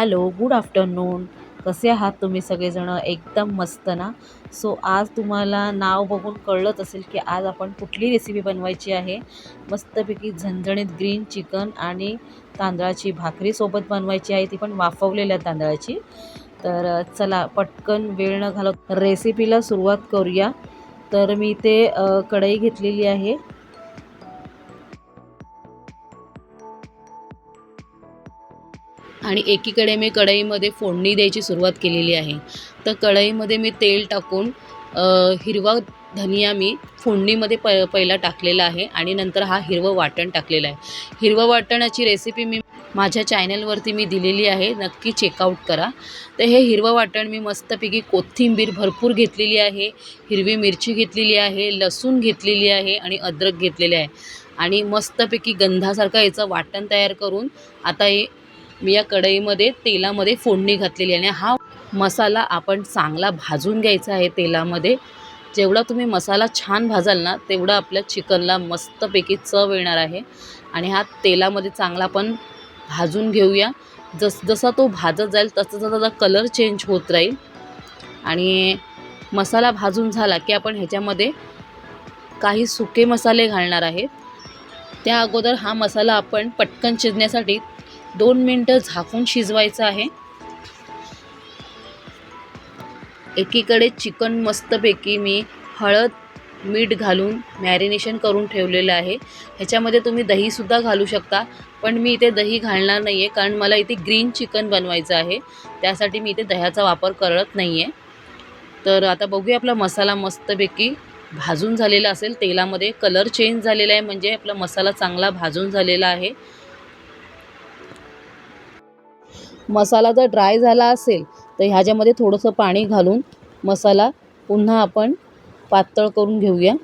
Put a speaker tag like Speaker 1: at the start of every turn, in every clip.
Speaker 1: Hello good afternoon. कसे आहात तुम्ही सगळेजणं? एकदम मस्त ना? सो आज तुम्हाला नाव बघून कळलंच असेल की आज आपण कुठली रेसिपी बनवायची आहे. मस्तपैकी झणझणीत ग्रीन चिकन आणि तांदळाची भाकरीसोबत बनवायची आहे. ती पण वाफवलेल्या तांदळाची. तर चला पटकन वेळ न घालत रेसिपीला सुरुवात करूया. तर मी ते कढई घेतलेली आहे. आणि एकीकडे मी कढईमध्ये फोडणी द्यायची सुरुवात केलेली आहे. तर कढईमध्ये मी तेल टाकून हिरवा धनिया मी फोडणीमध्ये प पहिला टाकलेला आहे आणि नंतर हा हिरवं वाटण टाकलेलं आहे. हिरवं वाटणाची रेसिपी मी माझ्या चॅनलवरती मी दिलेली आहे. नक्की चेकआउट करा. तर हे हिरवं वाटण मी मस्तपैकी कोथिंबीर भरपूर घेतलेली आहे हिरवी मिरची घेतलेली आहे लसूण घेतलेली आहे आणि अद्रक घेतलेले आहे. आणि मस्तपैकी गंधासारखं याचं वाटण तयार करून आता हे मी या कढईमध्ये तेलामध्ये फोडणी घातलेली आहे आणि हा मसाला आपण चांगला भाजून घ्यायचा आहे तेलामध्ये. जेवढा तुम्ही मसाला छान भाजाल ना तेवढा आपल्या चिकनला मस्तपैकी चव येणार आहे. आणि हा तेलामध्ये चांगला आपण भाजून घेऊया. जस जसा तो भाजत जाईल तसं तसा त्याचा कलर चेंज होत राहील. आणि मसाला भाजून झाला की आपण ह्याच्यामध्ये काही सुके मसाले घालणार आहेत त्या अगोदर हा मसाला आपण पटकन शिजण्यासाठी दोन मिनटं झाकून शिजवायचं आहे. एकीकडे चिकन मस्तपैकी मी हळद मीठ घालून मॅरिनेशन करून ठेवलेलं आहे. ह्याच्यामध्ये तुम्ही दहीसुद्धा घालू शकता पण मी इथे दही घालणार नाही आहे कारण मला इथे ग्रीन चिकन बनवायचं आहे. त्यासाठी मी इथे दह्याचा वापर करत नाही आहे तर आता बघूया आपला मसाला मस्तपैकी भाजून झालेला असेल तेलामध्ये. कलर चेंज झालेला आहे म्हणजे आपला मसाला चांगला भाजून झालेला आहे. मसाला जर ड्राय झाला असेल तर ह्याच्यामध्ये थोडंसं पाणी घालून मसाला पुन्हा आपण पातळ करून घेऊया.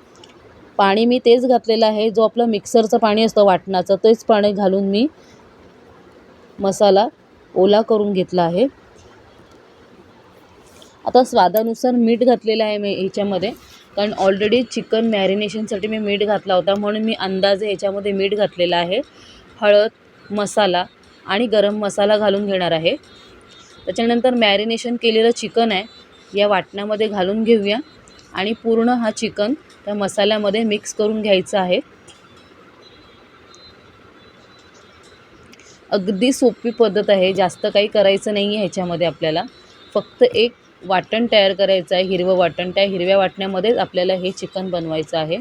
Speaker 1: पाणी मी तेच घातलेलं आहे जो आपलं मिक्सरचं पाणी असतं वाटणाचं तेच पाणी घालून मी मसाला ओला करून घेतला आहे. आता स्वादानुसार मीठ घातलेलं आहे मी ह्याच्यामध्ये कारण ऑलरेडी चिकन मॅरिनेशनसाठी मी मीठ घातला होता म्हणून मी अंदाजे ह्याच्यामध्ये मीठ घातलेलं आहे. हळद मसाला आणि गरम मसाला घालून घेणार आहे. त्याच्यानंतर मॅरिनेशन केलेलं चिकन आहे. या वाटणामध्ये घालून घेऊया. आणि पूर्ण हा चिकन त्या मसाल्यामध्ये मिक्स करून घ्यायचा आहे. अगदी सोपी पद्धत आहे. जास्त काही करायचं नाही आहे ह्याच्यामध्ये आपल्याला. फक्त एक वाटण तयार करायचं आहे. हिरवं वाटण. त्या हिरव्या वाटण्यामध्येच आपल्याला हे चिकन बनवायचं आहे.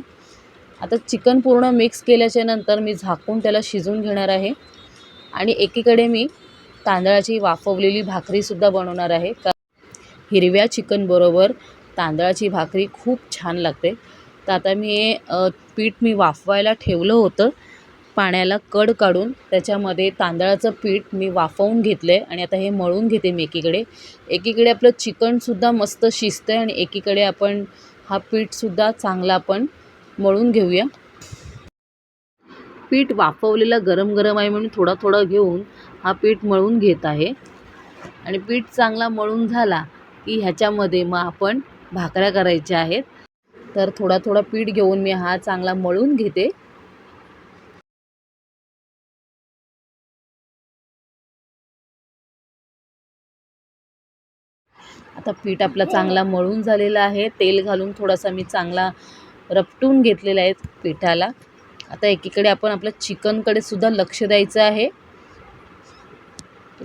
Speaker 1: आता चिकन पूर्ण मिक्स केल्याच्यानंतर मी झाकून त्याला शिजून घेणार आहे. आणि एकीकडे मी तांदळाची वाफवलेली भाकरीसुद्धा बनवणार आहे. का हिरव्या चिकनबरोबर तांदळाची भाकरी खूप छान लागते. तर आता मी हे, पीठ मी वाफवायला ठेवलं होतं. पाण्याला कड काढून त्याच्यामध्ये तांदळाचं पीठ मी वाफवून घेतलं आहे आणि आता हे मळून घेते मी एकीकडे. एकीकडे आपलं चिकनसुद्धा मस्त शिजतं आहे आणि एकीकडे आपण हा पीठसुद्धा चांगला आपण मळून घेऊया. पीठ वाफवलेलं गरम गरम आहे म्हणून थोडा थोडा घेऊन हा पीठ मळून घेत आहे. आणि पीठ चांगला मळून झाला की ह्याच्यामध्ये मग आपण भाकऱ्या करायच्या आहेत. तर थोडा थोडा पीठ घेऊन मी हा चांगला मळून घेते. आता पीठ आपला चांगला मळून झालेला आहे. तेल घालून थोडासा मी चांगला रपटून घेतलेला आहे पिठाला. आता एकीकडे आपण आपल्या चिकनकडे सुद्धा लक्ष द्यायचं आहे.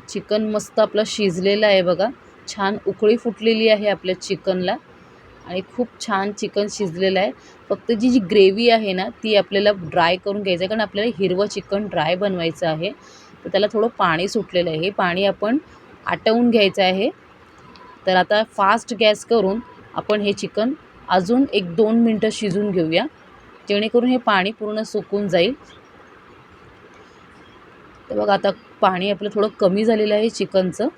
Speaker 1: चिकन मस्त आपलं शिजलेलं आहे बघा. छान उकळी फुटलेली आहे आपल्या चिकनला. आणि खूप छान चिकन शिजलेलं आहे. फक्त जी जी ग्रेव्ही आहे ना ती आपल्याला ड्राय करून घ्यायचं आहे. कारण आपल्याला हिरवं चिकन ड्राय बनवायचं आहे. तर त्याला थोडं पाणी सुटलेलं आहे. हे पाणी आपण आटवून घ्यायचं आहे. तर आता फास्ट गॅस करून आपण हे चिकन अजून एक दोन मिनटं शिजून घेऊया. जेणेकरून हे पाणी पूर्ण सुकून जाईल. तर बघा आता पाणी आपलं थोडं कमी झालेलं आहे चिकनचं.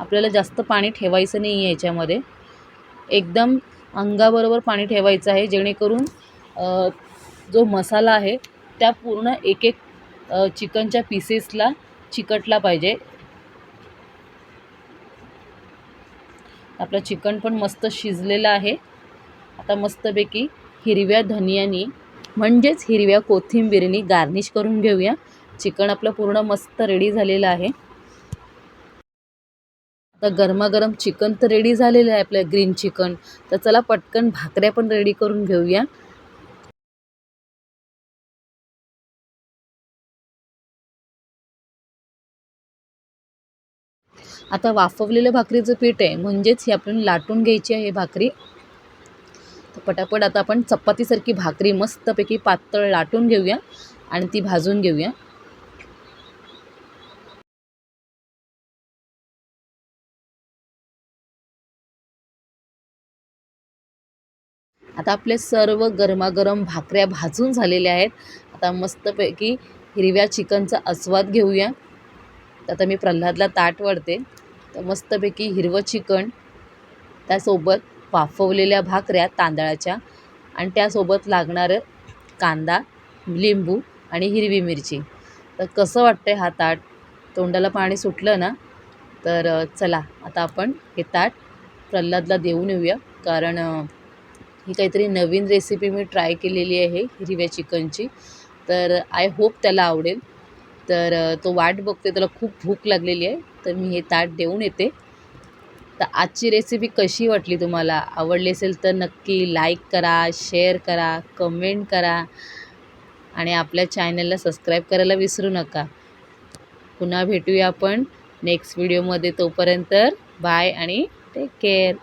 Speaker 1: आपल्याला जास्त पाणी ठेवायचं नाही आहे याच्यामध्ये. एकदम अंगाबरोबर पाणी ठेवायचं आहे जेणेकरून जो मसाला आहे त्या पूर्ण एक एक चिकनच्या पीसेसला चिकटला पाहिजे. आपलं चिकन पण मस्त शिजलेलं आहे. आता मस्तपैकी हिरव्या धनियानी म्हणजेच हिरव्या कोथिंबीरनी गार्निश करून घेऊया. चिकन आपलं पूर्ण मस्त रेडी झालेलं आहे. आता गरमागरम चिकन तर रेडी झालेलं आहे आपलं ग्रीन चिकन तर चला पटकन भाकऱ्या पण रेडी करून घेऊया. आता वाफवलेलं भाकरीचं पीठ आहे म्हणजेच ही आपण लाटून घ्यायची आहे भाकरी. पटापट आता आपण चपातीसारखी भाकरी मस्तपैकी पातळ लाटून घेऊया आणि ती भाजून घेऊया. आता आपले सर्व गरमागरम भाकऱ्या भाजून झालेल्या आहेत. आता मस्तपैकी हिरव्या चिकनचा आस्वाद घेऊया. आता मी प्रल्हादला ताट वळते. तर मस्तपैकी हिरवं चिकन त्यासोबत वाफवलेल्या भाकऱ्या तांदळाच्या आणि त्यासोबत लागणारं कांदा लिंबू आणि हिरवी मिरची. तर कसं वाटतंय हा ताट? तोंडाला पाणी सुटलं ना? तर चला आता आपण हे ताट प्रल्हादला देऊन येऊया. कारण ही काहीतरी नवीन रेसिपी मी ट्राय केलेली आहे हिरव्या चिकनची. तर आय होप त्याला आवडेल. तर तो वाट बघते त्याला खूप भूक लागलेली आहे. तर मी हे ताट देऊन येते. तर आजची रेसिपी कशी वाटली तुम्हाला? आवडली असेल तर नक्की लाईक करा शेअर करा कमेंट करा आणि आपल्या चॅनलला सबस्क्राईब करायला विसरू नका. पुन्हा भेटूया आपण नेक्स्ट व्हिडिओमध्ये तोपर्यंत बाय आणि टेक केअर